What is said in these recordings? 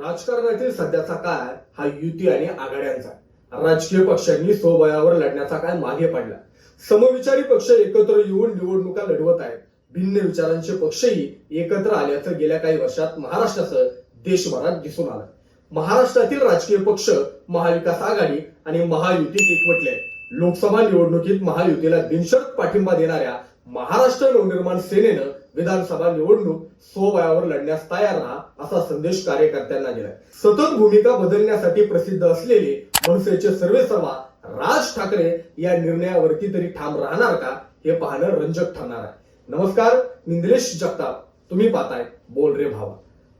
राजकारणातील सध्याचा काळ हा युती आणि आघाड्यांचा. राजकीय पक्षांनी स्वबळावर लढण्याचा काळ मागे पडला. समविचारी पक्ष एकत्र येऊन निवडणुका लढवत आहेत. भिन्न विचारांचे पक्षही एकत्र आल्याचं गेल्या काही वर्षात महाराष्ट्रासह देशभरात दिसून आलं. महाराष्ट्रातील राजकीय पक्ष महाविकास आघाडी आणि महायुतीत एकवटले. आहेत. लोकसभा निवडणुकीत महायुतीला बिनशर्त पाठिंबा देणाऱ्या महाराष्ट्र नवनिर्माण सेनेनं विधानसभा निवडणूक स्वबळावर लढण्यास तयार राहा असा संदेश कार्यकर्त्यांना दिलाय. सतत भूमिका बदलण्यासाठी प्रसिद्ध असलेले मनसेचे सर्वेसर्वा राज ठाकरे या निर्णयावरती तरी ठाम राहणार का हे पाहणं रंजक ठरणार आहे. नमस्कार निंद्रेश जगताप. तुम्ही पाहताय बोल रे भावा.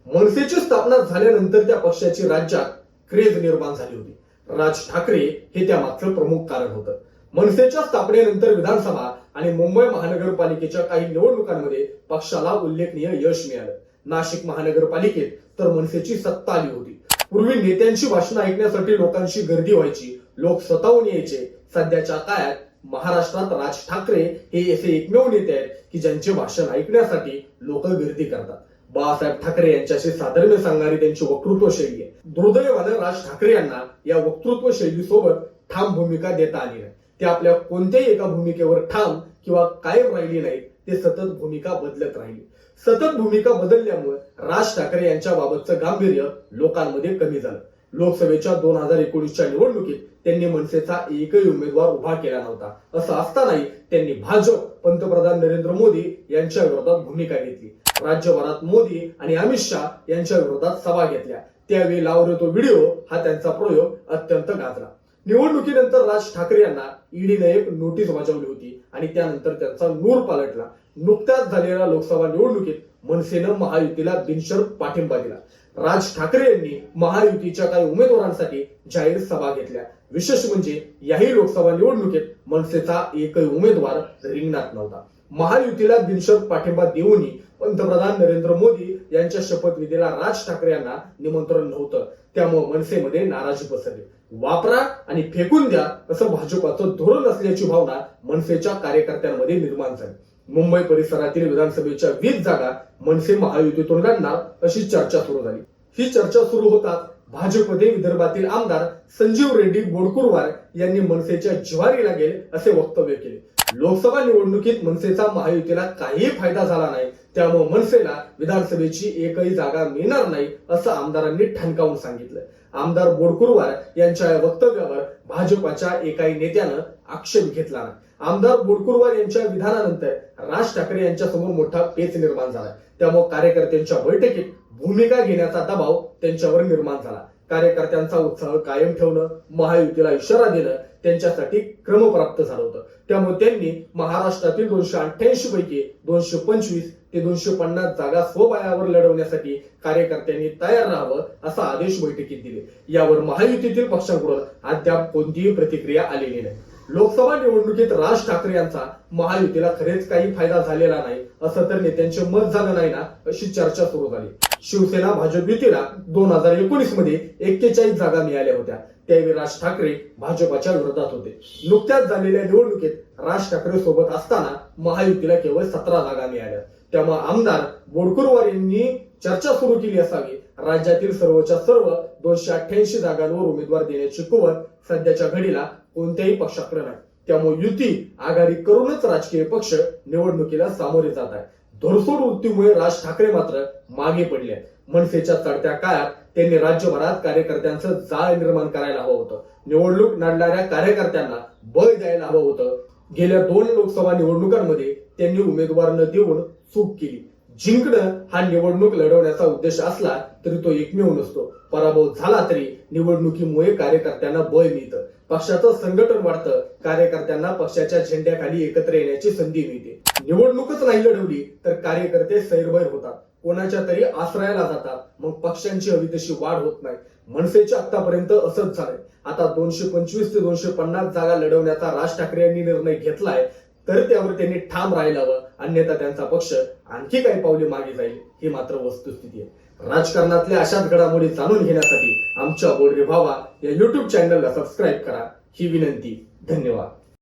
मनसेची स्थापना झाल्यानंतर त्या पक्षाची राज्यात क्रेज निर्माण झाली होती. राज ठाकरे हे त्यामागचं प्रमुख कारण होतं. मनसेच्या स्थापनेनंतर विधानसभा आणि मुंबई महानगरपालिकेच्या काही निवडणुकांमध्ये पक्षाला उल्लेखनीय यश मिळालं. नाशिक महानगरपालिकेत तर मनसेची सत्ता आली होती. पूर्वी नेत्यांची भाषणं ऐकण्यासाठी लोकांची गर्दी व्हायची लोक स्वतःहून यायचे. सध्याच्या काळात महाराष्ट्रात राज ठाकरे हे असे एकमेव नेते आहेत की ज्यांचे भाषण ऐकण्यासाठी लोक गर्दी करतात. बाळासाहेब ठाकरे यांच्याशी साधर्म्य सांगणारी त्यांची वक्तृत्व शैली आहे. दुर्दैवानं राज ठाकरे यांना या वक्तृत्व शैलीसोबत ठाम भूमिका देता आली नाही. ते आपल्या कोणत्याही एका भूमिकेवर ठाम किंवा कायम राहिली नाही ते सतत भूमिका बदलत राहिली. सतत भूमिका बदलल्यामुळे राज ठाकरे यांच्या बाबतचं गांभीर्य लोकांमध्ये कमी झालं. लोकसभेच्या दोन हजार एकोणीसच्या निवडणुकीत त्यांनी मनसेचा एकही उमेदवार उभा केला नव्हता. असं असतानाही त्यांनी भाजप पंतप्रधान नरेंद्र मोदी यांच्या विरोधात भूमिका घेतली. राज्यभरात मोदी आणि अमित शहा यांच्या विरोधात सभा घेतल्या. त्यावेळी लावले तो व्हिडिओ हा त्यांचा प्रयोग अत्यंत गाजला निवडणुकीनंतर राज ठाकरे यांना ईडीने एक नोटीस बजावली होती आणि त्यानंतर त्यांचा नूर पालटला. नुकत्याच झालेल्या लोकसभा निवडणुकीत मनसेनं महायुतीला बिनशर्त पाठिंबा दिला. राज ठाकरे यांनी महायुतीच्या काही उमेदवारांसाठी जाहीर सभा घेतल्या. विशेष म्हणजे याही लोकसभा निवडणुकीत मनसेचा एकही उमेदवार रिंगणात नव्हता. महायुतीला बिनशर्त पाठिंबा देऊनही पंतप्रधान नरेंद्र मोदी यांच्या शपथविधीला राज ठाकरे यांना निमंत्रण नव्हतं. त्यामुळे मनसेमध्ये नाराजी पसरली. वापरा आणि फेकून द्या असं भाजपाचं धोरण असल्याची भावना मनसेच्या कार्यकर्त्यांमध्ये निर्माण झाली. मुंबई परिसरातील विधानसभेच्या वीस जागा मनसे महायुतीतून लढणार अशी चर्चा सुरू झाली. ही चर्चा सुरू होताच भाजपमध्ये विदर्भातील आमदार संजीव रेड्डी बोडकुरवार यांनी मनसेच्या जिव्हारी लागेल असे वक्तव्य केले. लोकसभा निवडणुकीत मनसेचा महायुतीला काहीही फायदा झाला नाही. त्यामुळे मनसेला विधानसभेची एकही जागा मिळणार नाही असं आमदारांनी ठणकावून सांगितलं. आमदार बोडकुरवार यांच्या या वक्तव्यावर भाजपाच्या एकाही नेत्यानं आक्षेप घेतला नाही. आमदार बोडकुरवार यांच्या विधानानंतर राज ठाकरे यांच्या समोर मोठा पेच निर्माण झाला. त्यामुळे कार्यकर्त्यांच्या बैठकीत भूमिका घेण्याचा दबाव त्यांच्यावर निर्माण झाला. कार्यकर्त्यांचा उत्साह कायम ठेवणं महायुतीला इशारा देणं त्यांच्यासाठी क्रमप्राप्त झालं होतं. त्यामुळे त्यांनी महाराष्ट्रातील दोनशे अठ्ठ्याऐंशी पैकी दोनशे पंचवीस ते दोनशे पन्नास जागा स्वबळावर लढवण्यासाठी कार्यकर्त्यांनी तयार राहावं असा आदेश बैठकीत दिले. यावर महायुतीतील पक्षांकडून अद्याप कोणतीही प्रतिक्रिया आलेली नाही. लोकसभा निवडणुकीत राज ठाकरे यांचा महायुतीला खरेच काही फायदा झालेला नाही असं तर नेत्यांचे मत झालं नाही ना अशी चर्चा सुरू झाली. शिवसेना भाजप युतीला दोन हजार एकोणीसमध्ये एक्केचाळीस जागा मिळाल्या होत्या. त्यावेळी राज ठाकरे भाजपाच्या विरोधात होते. नुकत्याच झालेल्या निवडणुकीत राज ठाकरे सोबत असताना महायुतीला केवळ सतरा जागा मिळाल्या. त्यामुळे आमदार बोडकुरवार यांनी चर्चा सुरू केली असावी. राज्यातील सर्वच्या सर्व दोनशे अठ्ठ्याऐंशी जागांवर उमेदवार देण्याची कुवत सध्याच्या घडीला कोणत्याही पक्षाकडे नाही. त्यामुळे युती आघाडी करूनच राजकीय पक्ष निवडणुकीला सामोरे जात आहे धोरसोड वृत्तीमुळे राज ठाकरे मात्र मागे पडले. मनसेच्या चढत्या काळात त्यांनी राज्यभरात कार्यकर्त्यांचं जाळ निर्माण करायला हवं होतं. निवडणूक लढणाऱ्या कार्यकर्त्यांना बळ द्यायला हवं होतं. गेल्या दोन लोकसभा निवडणुकांमध्ये त्यांनी उमेदवार न देऊन चूक केली. जिंकणं हा निवडणूक लढवण्याचा उद्देश असला तरी तो एकमेव नसतो. पराभव झाला तरी निवडणुकीमुळे कार्यकर्त्यांना बळ मिळतं. पक्षाचं संघटन वाढतं. कार्यकर्त्यांना पक्षाच्या झेंड्याखाली एकत्र येण्याची संधी मिळते. निवडणूकच नाही लढवली तर कार्यकर्ते सैरभैर होतात. कोणाच्या तरी आश्रयाला जातात. मग पक्षांची हवी तशी वाढ होत नाही. मनसेच्या आतापर्यंत असंच झालंय. आता दोनशे पंचवीस ते दोनशे पन्नास जागा लढवण्याचा राज ठाकरे यांनी निर्णय घेतलाय तर त्यावर त्यांनी ठाम राहायला हवं. अन्यथा त्यांचा पक्ष आणखी काही पावले मागे जाईल ही मात्र वस्तुस्थिती आहे. राजकारणातल्या अशाच घडामोडी जाणून घेण्यासाठी आमच्या बोलरे भावा या युट्यूब चॅनलला सबस्क्राईब करा. ही विनंती. धन्यवाद.